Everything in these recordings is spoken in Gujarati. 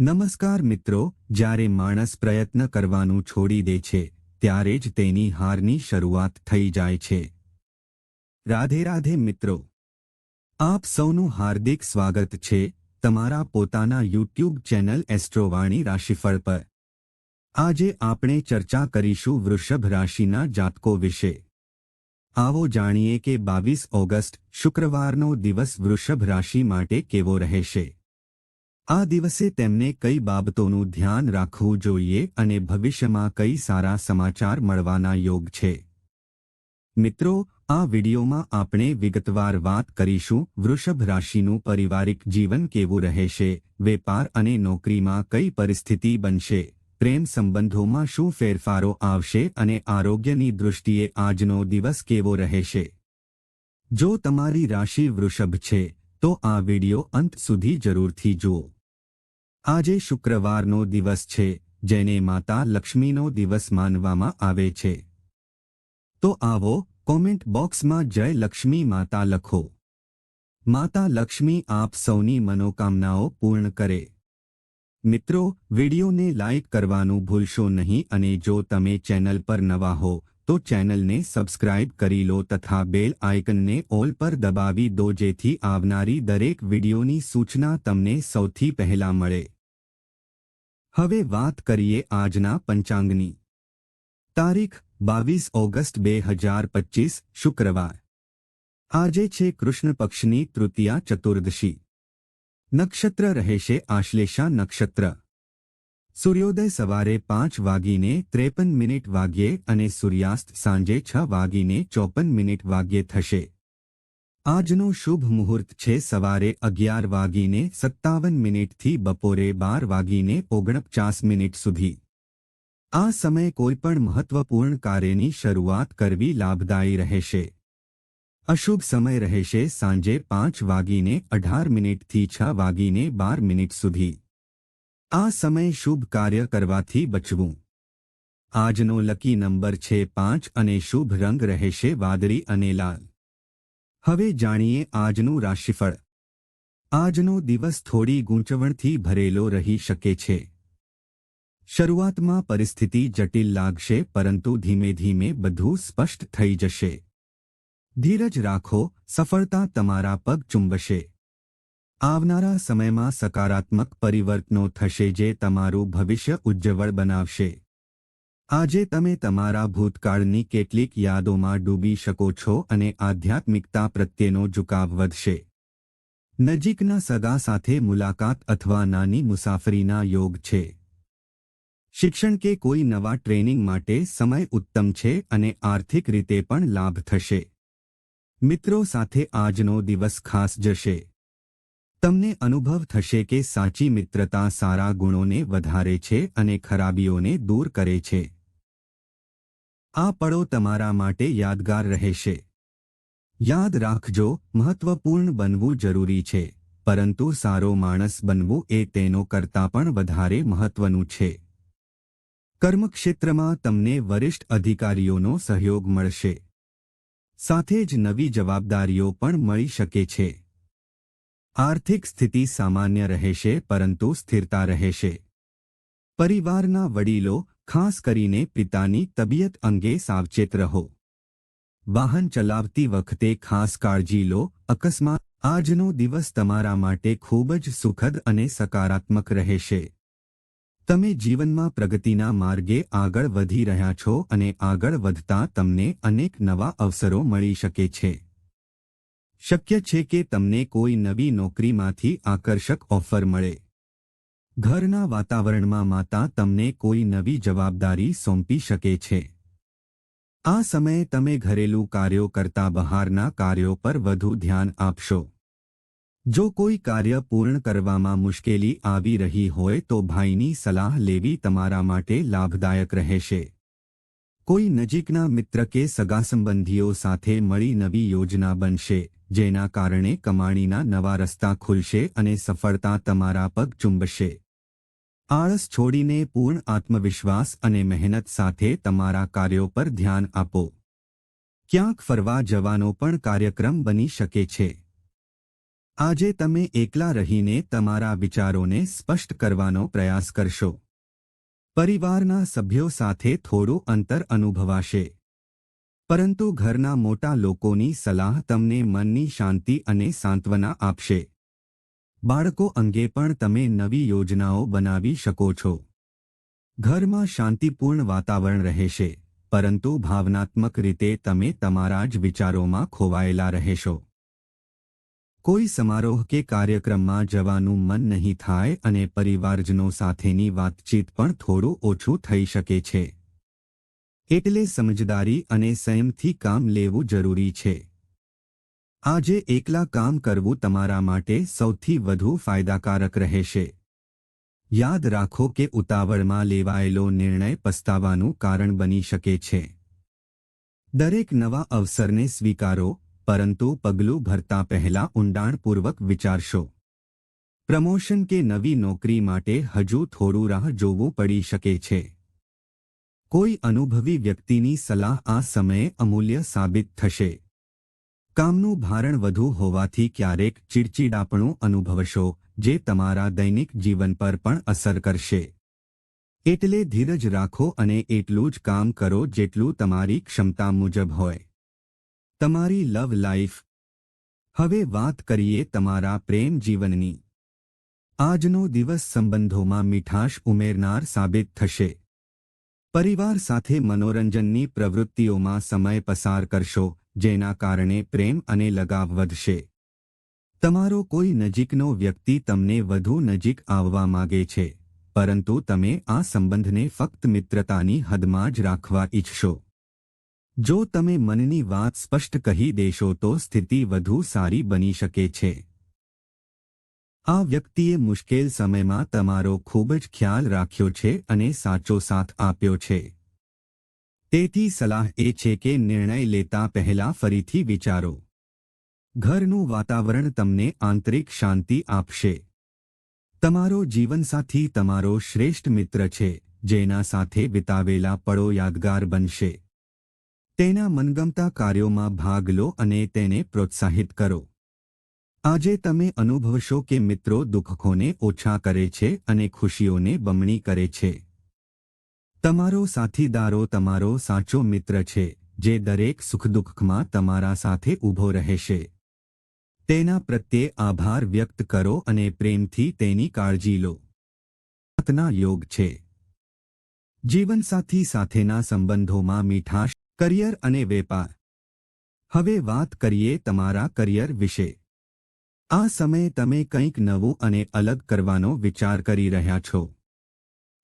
નમસ્કાર મિત્રો, જ્યારે માણસ પ્રયત્ન કરવાનું છોડી દે છે, ત્યારે જ તેની હારની શરૂઆત થઈ જાય છે. રાધે રાધે મિત્રો, આપ સૌનું હાર્દિક સ્વાગત છે તમારા પોતાના યુટ્યુબ ચેનલ એસ્ટ્રોવાણી રાશિફળ પર. આજે આપણે ચર્ચા કરીશું વૃષભ રાશિના જાતકો વિશે. આવો જાણીએ કે બાવીસ ઓગસ્ટ શુક્રવારનો દિવસ વૃષભ રાશિ માટે કેવો રહેશે. આ દિવસે તેમને કઈ બાબતોનું ધ્યાન રાખવું જોઈએ અને ભવિષ્યમાં કઈ સારા સમાચાર મળવાના યોગ છે? મિત્રો, આ વિડિયોમાં આપણે વિગતવાર વાત કરીશું વૃષભ રાશિનું પારિવારિક જીવન કેવું રહેશે, વેપાર અને નોકરીમાં કઈ પરિસ્થિતિ બનશે, પ્રેમ સંબંધોમાં શું ફેરફારો આવશે અને આરોગ્યની દૃષ્ટિએ આજનો દિવસ કેવો રહેશે? જો તમારી રાશિ વૃષભ છે, તો આ વિડિયો અંત સુધી જરૂરથી જુઓ. આજે શુક્રવારનો દિવસ છે, જેને માતા લક્ષ્મીનો દિવસ માનવામાં આવે છે. તો આવો, કોમેન્ટ બોક્સમાં જય લક્ષ્મી માતા લખો. માતા લક્ષ્મી આપ સૌની મનોકામનાઓ પૂર્ણ કરે. મિત્રો, વિડિયોને લાઇક કરવાનું ભૂલશો નહીં અને જો તમે ચેનલ પર નવા હો, તો ચેનલને સબસ્ક્રાઇબ કરી લો તથા બેલ આઇકનને ઓલ પર દબાવી દો જેથી આવનારી દરેક વિડીયોની સૂચના તમને સૌથી પહેલા મળે. હવે વાત કરીએ આજના પંચાંગની. તારીખ બાવીસ ઓગસ્ટ બે હજાર પચીસ, શુક્રવાર. આજે છે કૃષ્ણ પક્ષની તૃતીયા ચતુર્દશી. નક્ષત્ર રહેશે આશ્લેષા નક્ષત્ર. સૂર્યોદય સવારે પાંચ વાગીને ત્રેપન મિનિટ વાગ્યે અને સૂર્યાસ્ત સાંજે છ વાગીને ચોપન મિનિટ વાગ્યે થશે. આજનો શુભ મુહૂર્ત છે સવારે અગિયાર વાગીને સત્તાવન મિનિટથી બપોરે બાર વાગીને ઓગણપચાસ મિનિટ સુધી. આ સમય કોઈપણ મહત્વપૂર્ણ કાર્યની શરૂઆત કરવી લાભદાયી રહેશે. અશુભ સમય રહેશે સાંજે પાંચ વાગીને અઢાર મિનિટથી છ વાગીને બાર મિનિટ સુધી. આ સમય શુભ કાર્ય કરવાથી બચવું. આજનો લકી નંબર છે પાંચ અને શુભ રંગ રહેશે વાદળી અને લાલ. હવે જાણીએ આજનું રાશિફળ. આજનો દિવસ થોડી ગૂંચવણથી ભરેલો રહી શકે છે. શરૂઆતમાં પરિસ્થિતિ જટિલ લાગશે, પરંતુ ધીમે ધીમે બધું સ્પષ્ટ થઈ જશે. ધીરજ રાખો, સફળતા તમારા પગ ચુંબશે. આવનારા સમયમાં સકારાત્મક પરિવર્તનો થશે જે તમારું ભવિષ્ય ઉજ્જવળ બનાવશે. આજે તમે તમારા ભૂતકાળની કેટલીક યાદોમાં ડૂબી શકો છો અને આધ્યાત્મિકતા પ્રત્યેનો ઝુકાવ વધશે. નજીકના સગા સાથે મુલાકાત અથવા નાની મુસાફરીના યોગ છે. શિક્ષણ કે કોઈ નવા ટ્રેનિંગ માટે સમય ઉત્તમ છે અને આર્થિક રીતે પણ લાભ થશે. મિત્રો સાથે આજનો દિવસ ખાસ જશે. તમને અનુભવ થશે કે સાચી મિત્રતા સારા ગુણોને વધારે છે અને ખરાબીઓને દૂર કરે છે. આ પળો તમારા માટે યાદગાર રહેશે. યાદ રાખજો, મહત્વપૂર્ણ બનવું જરૂરી છે, પરંતુ સારો માણસ બનવું એ તેનો કરતાં પણ વધારે મહત્વનું છે. કર્મક્ષેત્રમાં તમને વરિષ્ઠ અધિકારીઓનો સહયોગ મળશે. સાથે જ નવી જવાબદારીઓ પણ મળી શકે છે. આર્થિક સ્થિતિ સામાન્ય રહેશે, પરંતુ સ્થિરતા રહેશે. પરિવારના વડીલો ખાસ કરીને પિતાની તબિયત અંગે સાવચેત રહો. વાહન ચલાવતી વખતે ખાસ કાળજી લો. અકસ્માત, આજનો દિવસ તમારા માટે ખૂબ જ સુખદ અને સકારાત્મક રહેશે. તમે જીવનમાં પ્રગતિના માર્ગે આગળ વધી રહ્યા છો અને આગળ વધતા તમને અનેક નવા અવસરો મળી શકે છે. શક્ય છે કે તમને કોઈ નવી નોકરીમાંથી આકર્ષક ઓફર મળે. ઘરના વાતાવરણમાં માતા તમને કોઈ નવી જવાબદારી સોંપી શકે છે. આ સમયે તમે ઘરેલું કાર્યો કરતા બહારના કાર્યો પર વધુ ધ્યાન આપશો. જો કોઈ કાર્ય પૂર્ણ કરવામાં મુશ્કેલી આવી રહી હોય તો ભાઈની સલાહ લેવી તમારા માટે લાભદાયક રહેશે. કોઈ નજીકના મિત્ર કે સગા સંબંધીઓ સાથે મળી નવી યોજના બનશે, જેના કારણે કમાણીના નવા રસ્તા ખુલશે અને સફળતા તમારા પગ ચુંબશે. આળસ છોડીને પૂર્ણ આત્મવિશ્વાસ અને મહેનત સાથે તમારા કાર્યો પર ધ્યાન આપો. ક્યાંક ફરવા જવાનો પણ કાર્યક્રમ બની શકે છે. આજે તમે એકલા રહીને તમારા વિચારોને સ્પષ્ટ કરવાનો પ્રયાસ કરશો. પરિવારના સભ્યો સાથે થોડું અંતર અનુભવાશે. પરંતુ ઘરના મોટા લોકોની સલાહ તમને મનની શાંતિ અને સાંત્વના આપશે. બાળકો અંગે પણ તમે નવી યોજનાઓ બનાવી શકો છો. ઘરમાં શાંતિપૂર્ણ વાતાવરણ રહેશે, પરંતુ ભાવનાત્મક રીતે તમે તમારા જ વિચારોમાં ખોવાયેલા રહેશો. કોઈ સમારોહ કે કાર્યક્રમમાં જવાનું મન નહીં થાય અને પરિવારજનો સાથેની વાતચીત પણ થોડું ઓછું થઈ શકે છે. એટલે સમજદારી અને સંયમથી કામ લેવું જરૂરી છે. આજે એકલા કામ કરવું તમારા માટે સૌથી વધુ ફાયદાકારક રહેશે. યાદ રાખો કે ઉતાવળમાં લેવાયેલો નિર્ણય પસ્તાવાનું કારણ બની શકે છે. દરેક નવા અવસરને સ્વીકારો, પરંતુ પગલું ભરતા પહેલા ઊંડાણપૂર્વક વિચારશો. પ્રમોશન કે નવી નોકરી માટે હજુ થોડું રાહ જોવું પડી શકે છે. કોઈ અનુભવી વ્યક્તિની સલાહ આ સમયે અમૂલ્ય સાબિત થશે. કામનું ભારણ વધુ હોવાથી ક્યારેક ચીડચીડાપણું અનુભવશો, જે તમારા દૈનિક જીવન પર પણ અસર કરશે. એટલે ધીરજ રાખો અને એટલું જ કામ કરો જેટલું તમારી ક્ષમતા મુજબ હોય. તમારી લવ લાઈફ. હવે વાત કરીએ તમારા પ્રેમ જીવનની. આજનો દિવસ સંબંધોમાં મીઠાશ ઉમેરનાર સાબિત થશે. પરિવાર સાથે મનોરંજનની પ્રવૃત્તિઓમાં સમય પસાર કરશો જેના કારણે પ્રેમ અને લગાવ વધશે. તમારો કોઈ નજીકનો વ્યક્તિ તમને વધુ નજીક આવવા માગે છે, પરંતુ તમે આ સંબંધને ફક્ત મિત્રતાની હદમાં જ રાખવા ઈચ્છશો. જો તમે મનની વાત સ્પષ્ટ કહી દેશો તો સ્થિતિ વધુ સારી બની શકે છે. આ વ્યક્તિએ મુશ્કેલ સમયમાં તમારો ખૂબ જ ખ્યાલ રાખ્યો છે અને સાચો સાથ આપ્યો છે. તેથી સલાહ એ છે કે નિર્ણય લેતા પહેલા ફરીથી વિચારો. ઘરનું વાતાવરણ તમને આંતરિક શાંતિ આપશે. તમારો જીવનસાથી તમારો શ્રેષ્ઠ મિત્ર છે, જેના સાથે વિતાવેલા પળો યાદગાર બનશે. તેના મનગમતા કાર્યોમાં ભાગ લો અને તેને પ્રોત્સાહિત કરો. આજે તમે અનુભવશો કે મિત્રો દુઃખોને ઓછા કરે છે અને ખુશીઓને બમણી કરે છે. તમારો સાથીદારો તમારો સાચો મિત્ર છે, જે દરેક સુખદુઃખમાં તમારા સાથે ઊભો રહેશે. તેના પ્રત્યે આભાર વ્યક્ત કરો અને પ્રેમથી તેની કાળજી લો. વાતના યોગ છે. જીવનસાથી સાથેના સંબંધોમાં મીઠાશ, કરિયર અને વેપાર. હવે વાત કરીએ તમારા કરિયર વિશે. આ સમયે તમે કંઈક નવું અને અલગ કરવાનો વિચાર કરી રહ્યા છો.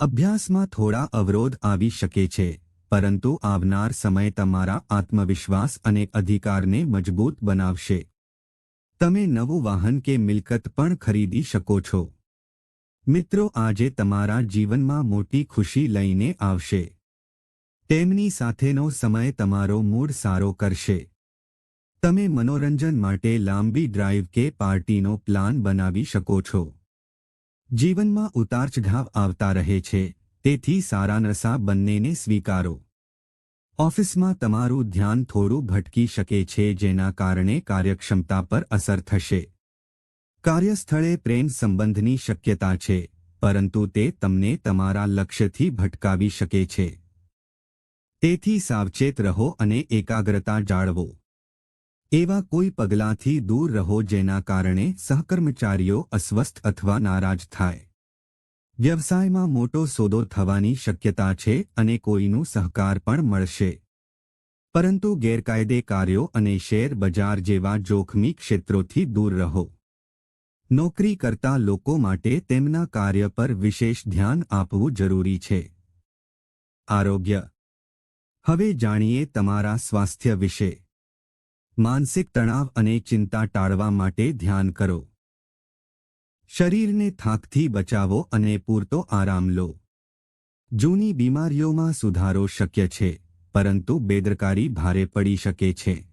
અભ્યાસમાં થોડા અવરોધ આવી શકે છે, પરંતુ આવનાર સમય તમારા આત્મવિશ્વાસ અને અધિકારને મજબૂત બનાવશે. તમે નવું વાહન કે મિલકત પણ ખરીદી શકો છો. મિત્રો, આજે તમારા જીવનમાં મોટી ખુશી લઈને આવશે. તેમની સાથેનો સમય તમારો મૂડ સારો કરશે. તમે મનોરંજન માટે લાંબી ડ્રાઈવ કે પાર્ટીનો પ્લાન બનાવી શકો છો. જીવનમાં ઉતારચઢાવ આવતા રહે છે, તેથી સારા નરસા બંનેને સ્વીકારો. ઓફિસમાં તમારું ધ્યાન થોડું ભટકી શકે છે, જેના કારણે કાર્યક્ષમતા પર અસર થશે. કાર્યસ્થળે પ્રેમ સંબંધની શક્યતા છે, પરંતુ તે તમને તમારા લક્ષ્યથી ભટકાવી શકે છે. તેથી સાવચેત રહો અને એકાગ્રતા જાળવો. એવા કોઈ પગલાંથી દૂર રહો જેના કારણે સહકર્મચારીઓ અસ્વસ્થ અથવા નારાજ થાય. વ્યવસાયમાં મોટો સોદો થવાની શક્યતા છે અને કોઈનું સહકાર પણ મળશે. પરંતુ ગેરકાયદે કાર્યો અને શેર બજાર જેવા જોખમી ક્ષેત્રોથી દૂર રહો. નોકરી કરતા લોકો માટે તેમના કાર્ય પર વિશેષ ધ્યાન આપવું જરૂરી છે. આરોગ્ય. હવે જાણીએ તમારા સ્વાસ્થ્ય વિશે. માનસિક તણાવ અને ચિંતા ટાળવા માટે ધ્યાન કરો. શરીરને થાકથી બચાવો અને પૂરતો આરામ લો. જૂની બીમારીઓમાં સુધારો શક્ય છે, પરંતુ બેદરકારી ભારે પડી શકે છે.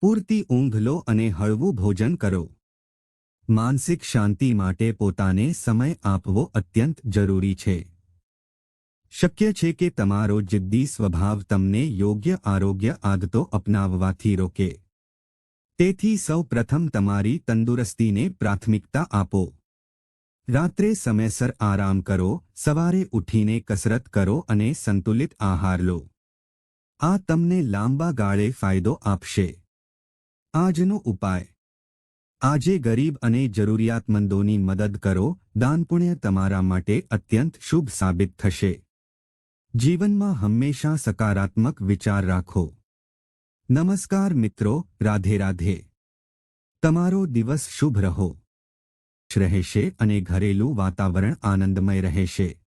પૂરતી ઊંઘ લો અને હળવું ભોજન કરો. માનસિક શાંતિ માટે પોતાને સમય આપવો અત્યંત જરૂરી છે. શક્ય છે કે તમારો જિદ્દી સ્વભાવ તમને યોગ્ય આરોગ્ય આદતો અપનાવવાથી રોકે. તેથી સૌ પ્રથમ તમારી તંદુરસ્તીને પ્રાથમિકતા આપો. રાત્રે સમયસર આરામ કરો, સવારે ઉઠીને કસરત કરો અને સંતુલિત આહાર લો. આ તમને લાંબા ગાળે ફાયદો આપશે. આજનો ઉપાય. આજે ગરીબ અને જરૂરિયાતમંદોની મદદ કરો દાનપુણ્ય તમારા માટે અત્યંત શુભ સાબિત થશે. જીવનમાં હંમેશા સકારાત્મક વિચાર રાખો. નમસ્કાર મિત્રો, રાધે રાધે. તમારો દિવસ શુભ રહો. રહેશે અને ઘરેલું વાતાવરણ આનંદમય રહેશે.